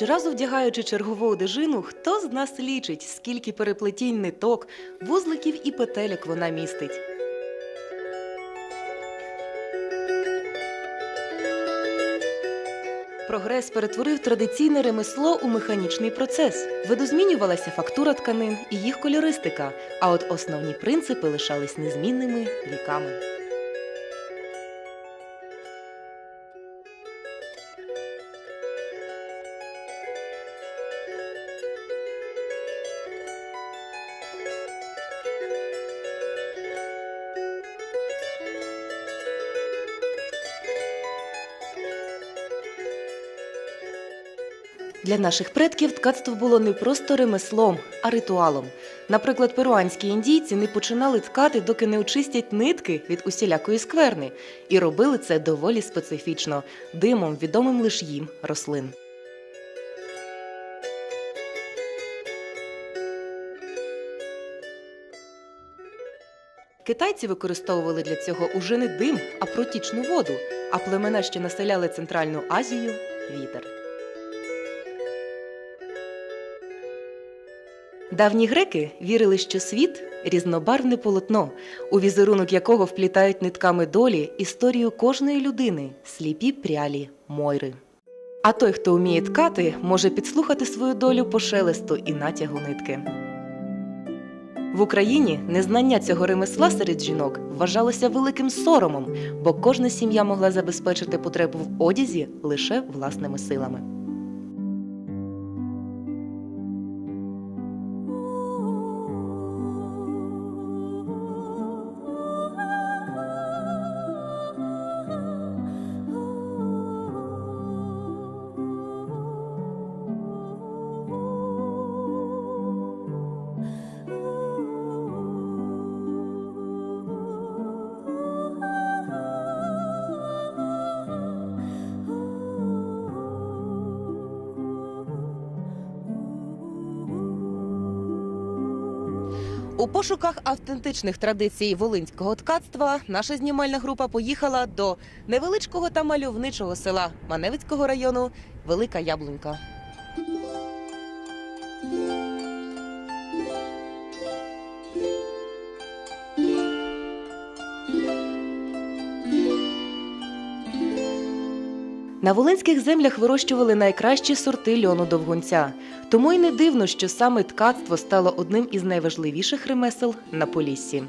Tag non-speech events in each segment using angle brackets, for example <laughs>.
Щоразу вдягаючи чергову одежину, хто з нас лічить, скільки переплетінь ниток, вузликів і петелек вона містить. Прогрес перетворив традиційне ремесло у механічний процес. Видозмінювалася фактура тканин і їх кольористика, а от основні принципи лишались незмінними віками. Для наших предків ткацтво було не просто ремеслом, а ритуалом. Наприклад, перуанські індійці не починали ткати, доки не очистять нитки від усілякої скверни, і робили це доволі специфічно, димом, відомим лише їм рослин. Китайці використовували для цього уже не дим, а протічну воду, а племена, що населяли Центральну Азію вітер. Давні греки вірили, що світ різнобарвне полотно, у візерунок якого вплітають нитками долі історію кожної людини, сліпі прялі Мойри. А той, хто вміє ткати, може підслухати свою долю по шелесту і натягу нитки. В Україні незнання цього ремесла серед жінок вважалося великим соромом, бо кожна сім'я могла забезпечити потребу в одязі лише власними силами. У пошуках автентичних традицій волинського ткацтва наша знімальна група поїхала до невеличкого та мальовничого села Маневицького району Велика Яблунька. На волинських землях вирощували найкращі сорти льону довгунця. Тому й не дивно, що саме ткацтво стало одним із найважливіших ремесел на Поліссі.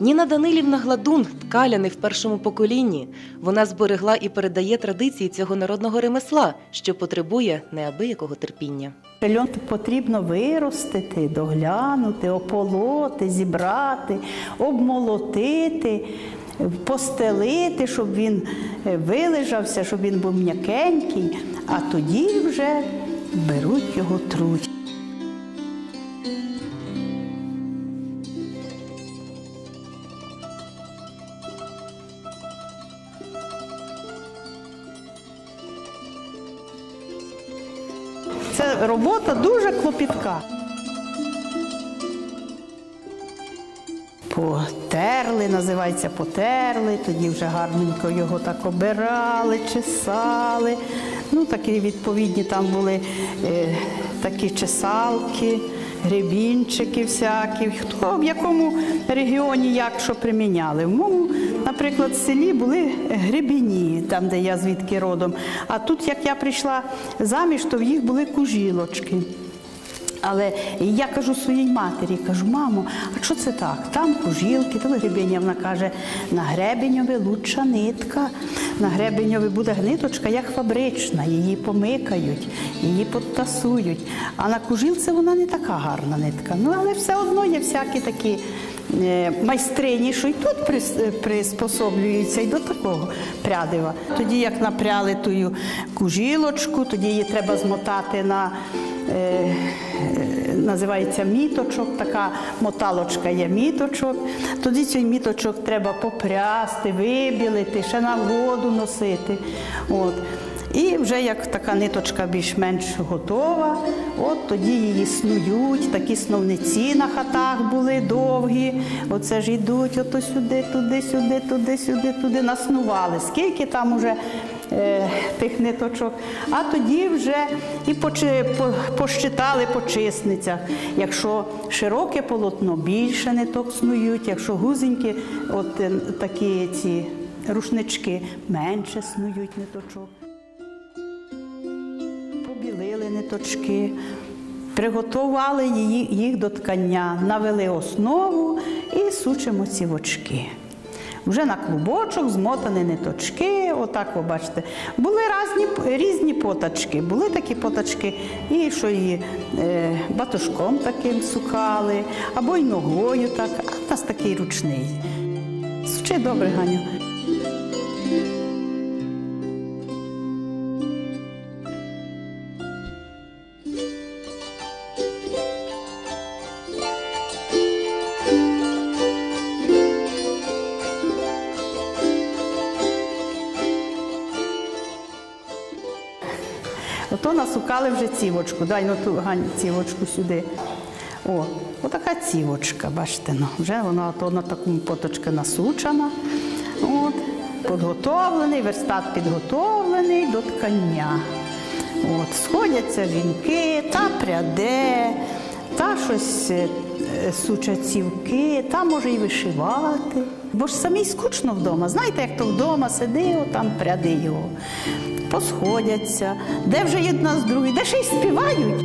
Ніна Данилівна Гладун ткаля не в першому поколінні. Вона зберегла і передає традиції цього народного ремесла, що потребує неабиякого терпіння. Льон потрібно виростити, доглянути, ополоти, зібрати, обмолотити, постелити, щоб він е, вилежався, щоб він був м'якенький, а тоді вже беруть його труть. Це робота дуже клопітка. Потерли, називається потерли, тоді вже гарненько його так обирали, чесали. Ну, такі відповідні там були е, такі чесалки, гребінчики всякі. Хто в якому регіоні як що приміняли. В моєму, наприклад, в селі були гребіні, там, де я звідки родом. А тут, як я прийшла заміж, то в їх були кужілочки. Але я кажу своїй матері, кажу, мамо, а що це так? Там кужілки, то гребеня. Вона каже, на гребеньові лучша нитка. На гребеньові буде ниточка, як фабрична, її помикають, її подтасують. А на кужілці вона не така гарна нитка. Ну, але все одно є всякі такі е, майстрині, що й тут прис- приспособлюються і до такого прядива. Тоді, як напряли ту кужілочку, тоді її треба змотати на. Називається міточок, така моталочка є міточок. Тоді цей міточок треба попрясти, вибілити, ще на воду носити. От. І вже як така ниточка більш-менш готова, от тоді її снують, такі сновниці на хатах були довгі. Оце ж йдуть ото сюди, туди, сюди, туди, сюди, туди, наснували. Скільки там уже тих ниточок, а тоді вже і почи, по, посчитали по чисницях. Якщо широке полотно, більше ниток снують, якщо гузенькі, от е, такі ці рушнички менше снують ниточок. Побілили ниточки, приготували їх до ткання, навели основу і сучимо ці вочки. Вже на клубочок змотані ниточки, отак ви бачите. Були різні, різні потачки. Були такі потачки, і що її е, батушком таким сукали, або й ногою так, а в нас такий ручний. Сучи добре, Ганю. Ото насукали вже цівочку. Дай ну ту Ганю, цівочку сюди. О, отака цівочка, бачите, ну, вже вона то на такому поточка насучена. От, підготовлений, верстат підготовлений до ткання. От, сходяться жінки, та пряде, та щось е, суча цівки, та може й вишивати. Бо ж самій скучно вдома. Знаєте, як то вдома сиди, там пряди його. Посходяться, де вже одна з другої, де ще й співають.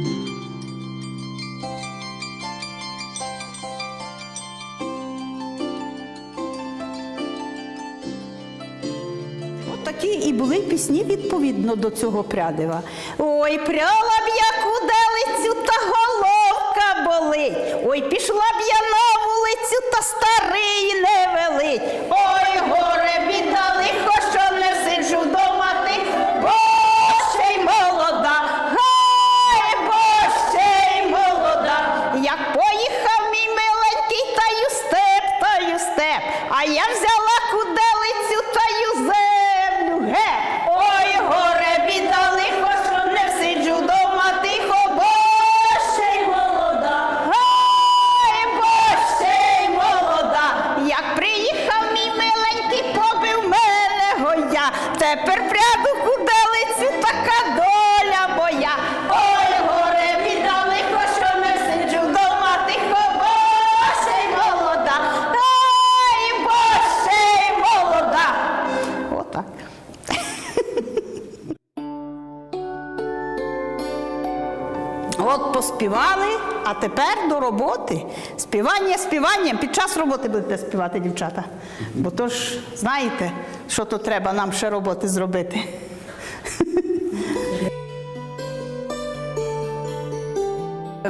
От такі і були пісні відповідно до цього прядива. Ой, пряла б я куделицю, та головка болить. Ой, пішла б я на вулицю, та старий не велить. Співання співанням. Під час роботи будете співати, дівчата. Бо то ж знаєте, що то треба нам ще роботи зробити.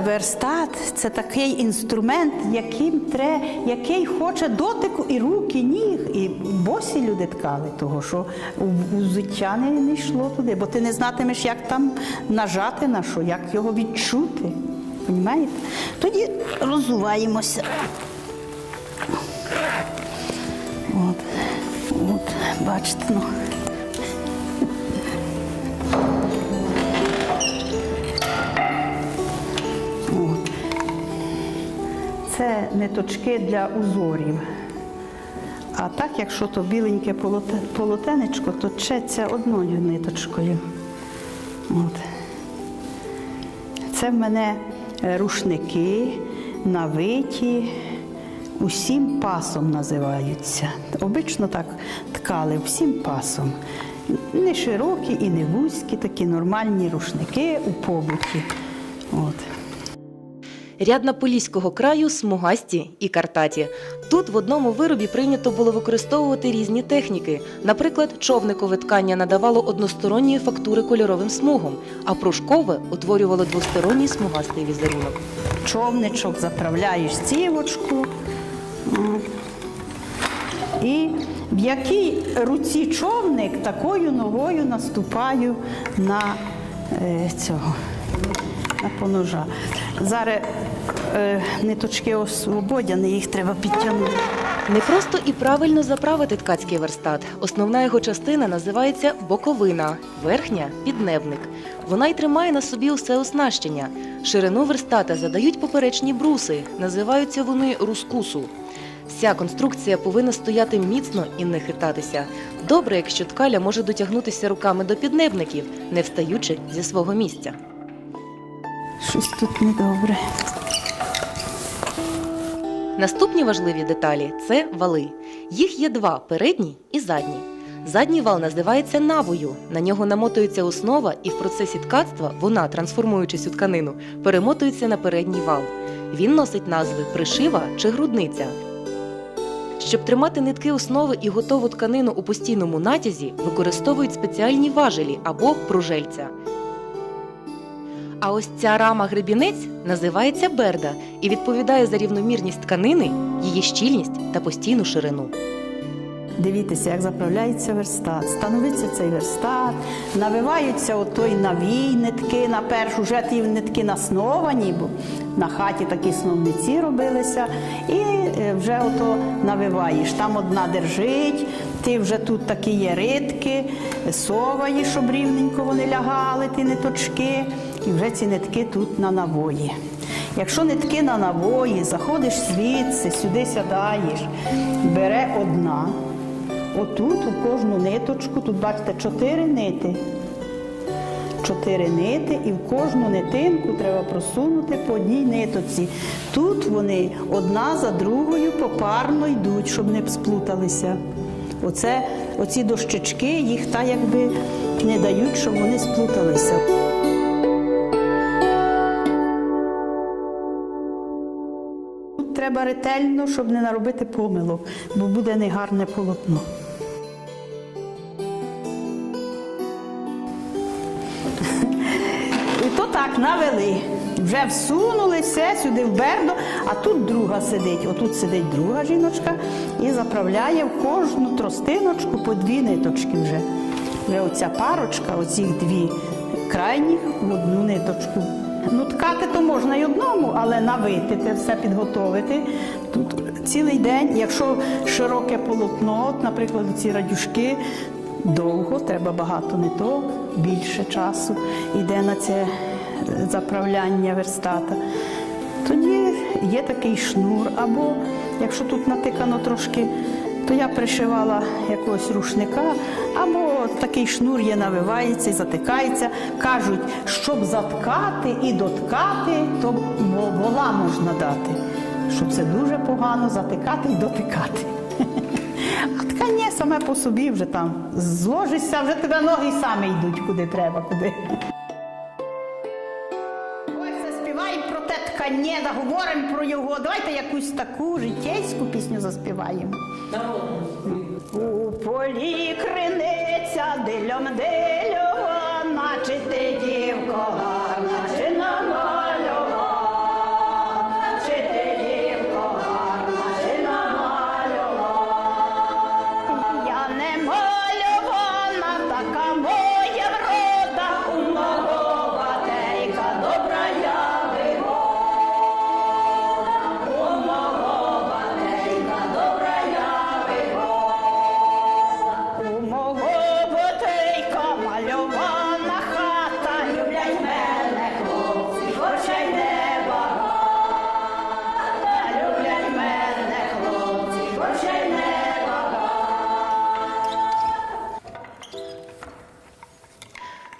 Верстат це такий інструмент, яким тре, який хоче дотику і рук, і ніг. І босі люди ткали, того що взуття не йшло туди, бо ти не знатимеш, як там нажати на що, як його відчути. Понімаєте? Тоді розуваємося. От, от, бачите, ну. Це ниточки для узорів. А так, якщо то біленьке полотенечко, то четься одною ниточкою. От. Це в мене рушники, навиті, усім пасом називаються. Обично так ткали всім пасом. Не широкі і не вузькі, такі нормальні рушники у побуті. От. Рядна Поліського краю смугасті і картаті. Тут в одному виробі прийнято було використовувати різні техніки. Наприклад, човникове ткання надавало односторонньої фактури кольоровим смугам, а пружкове утворювало двосторонній смугастий візерунок. човничок заправляєш цівочку. І в якій руці човник, такою ногою наступаю на е, цього, на поножа. Зараз е, ниточки освободяні, їх треба підтягнути. Не просто і правильно заправити ткацький верстат. Основна його частина називається боковина, верхня піднебник. Вона й тримає на собі усе оснащення. Ширину верстата задають поперечні бруси, називаються вони рускусу. Вся конструкція повинна стояти міцно і не хитатися. Добре, якщо ткаля може дотягнутися руками до піднебників, не встаючи зі свого місця. Щось тут недобре. Наступні важливі деталі це вали. Їх є два передній і задній. Задній вал називається навою. На нього намотується основа, і в процесі ткацтва вона, трансформуючись у тканину, перемотується на передній вал. Він носить назви пришива чи грудниця. Щоб тримати нитки основи і готову тканину у постійному натязі, використовують спеціальні важелі або пружельця. А ось ця рама гребінець називається берда і відповідає за рівномірність тканини, її щільність та постійну ширину. Дивіться, як заправляється верстат. Становиться цей верстат, навиваються отой навій нитки на першу, вже ті нитки насновані, бо на хаті такі сновниці робилися. І е, вже ото навиваєш. Там одна держить, ти вже тут такі є ритки, соваєш, щоб рівненько вони лягали, ті ниточки, і вже ці нитки тут на навої. Якщо нитки на навої, заходиш звідси, сюди сядаєш, бере одна. Отут у кожну ниточку, тут бачите, чотири нити. Чотири нити, і в кожну нитинку треба просунути по одній нитоці. Тут вони одна за другою попарно йдуть, щоб не сплуталися. Оце, оці дощечки їх та якби не дають, щоб вони сплуталися. Треба ретельно, щоб не наробити помилок, бо буде негарне полотно. І то так навели. Вже всунули все сюди в бердо, а тут друга сидить. Отут сидить друга жіночка і заправляє в кожну тростиночку по дві ниточки вже. Вже оця парочка, оцих дві крайніх в одну ниточку. Ну, ткати то можна й одному, але навити це все підготовити. Тут цілий день, якщо широке полотно, от, наприклад, ці радюшки, довго, треба багато ниток, більше часу йде на це заправляння верстата. Тоді є такий шнур, або якщо тут натикано трошки, то я пришивала якогось рушника, або такий шнур є, навивається і затикається. Кажуть, щоб заткати і доткати, то вола можна дати. Що це дуже погано затикати і дотикати. <laughs> А ткання саме по собі вже там зложишся, вже тебе ноги самі йдуть куди треба, куди. Ось заспіваємо про те ткання, да говоримо про його. Давайте якусь таку житейську пісню заспіваємо. У полі криниця дильом дильова, наче ти дівко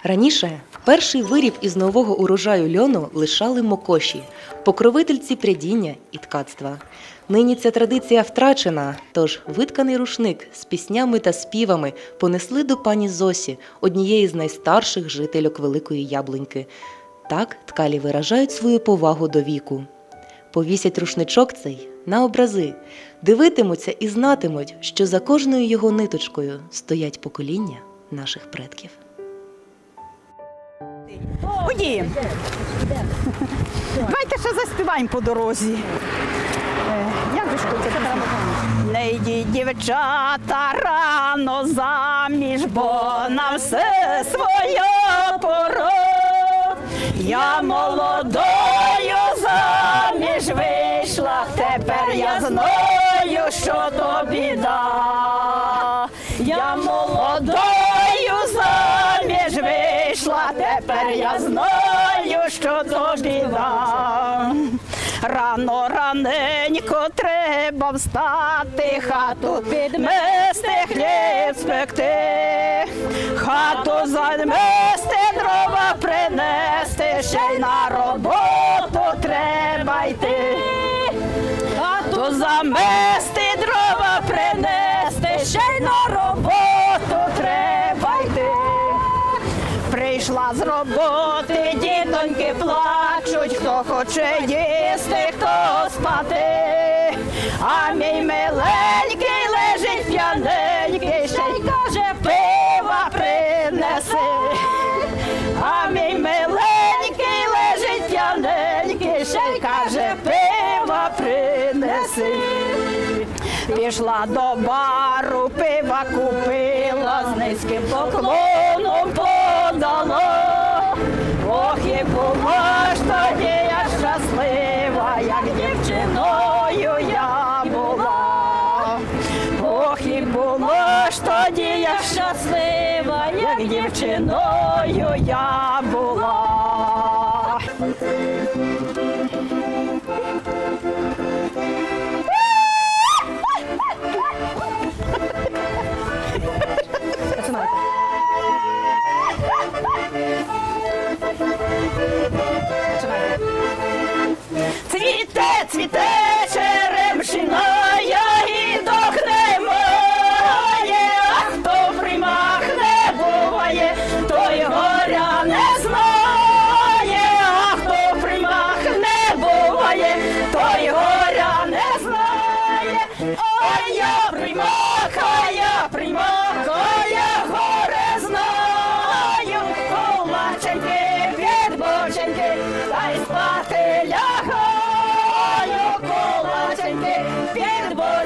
Раніше перший виріб із нового урожаю льону лишали мокоші, покровительці прядіння і ткацтва. Нині ця традиція втрачена, тож витканий рушник з піснями та співами понесли до пані Зосі, однієї з найстарших жительок Великої Яблуньки. Так ткалі виражають свою повагу до віку. Повісять рушничок цей на образи, дивитимуться і знатимуть, що за кожною його ниточкою стоять покоління наших предків. Ходім. Давайте ще заспіваємо по дорозі. Е, Як це треба? Не йдіть, дівчата, рано заміж, бо на все своя пора. Я молодою заміж вийшла, тепер я знаю, що то біда. Я молодою я знаю, що то біда. Рано раненько треба встати, хату підмести, хліб спекти, хату замести, дрова принести, ще й на роботу треба йти. Хату замести, дрова принести, ще й на роботу Прийшла з роботи, дітоньки плачуть, хто хоче їсти, хто спати. А мій миленький лежить п'яненький, ще й каже, пива принеси. А мій миленький лежить п'яненький, ще й каже, пива принеси. Пішла до бару, пива купила, з низьким поклоном дівчиною я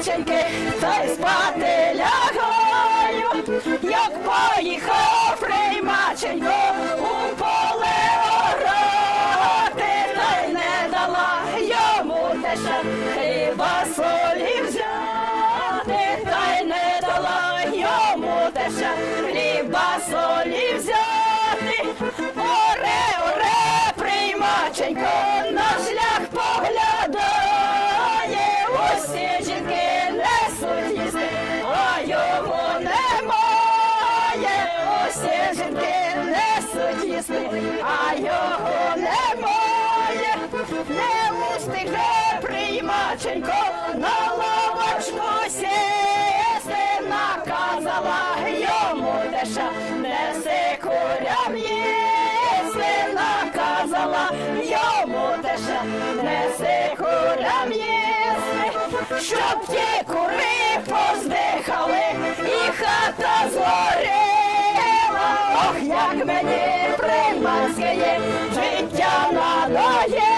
підбоченьки, та й спати лягаю, як поїхав приймаченько у поле не устиге приймаченько на лавочку сісти, наказала йому теша, неси курям їсти, наказала йому теша, неси курям їсти, щоб ті кури поздихали і хата згоріла, ох, як мені приманське є життя надоїло,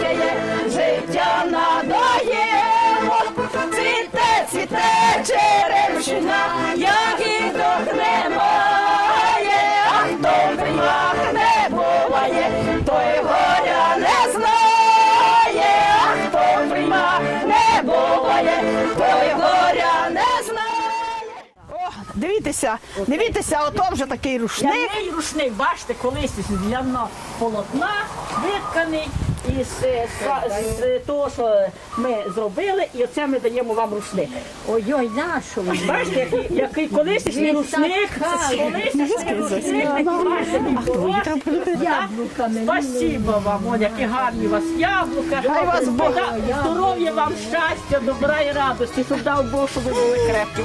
є життя надоїло, цвіте, цвіте черемшина, ягідок немає, а хто примах не буває, той горя не знає, а хто примах не буває, той горя не знає. О, дивіться, дивіться, ото вже такий рушник. Рушник, бачите, колись з полотна витканий із, е, з, того, що ми зробили, і оце ми даємо вам рушник. Ой-ой, нашу. Бачите, який, який колишній рушник, колишній рушник, бачите. Яблуками. Спасибо вам, о, які гарні у вас яблука. Хай вас Бог- Здоров'я вам, щастя, добра і радості, щоб дав Бог, щоб ви були крепкі.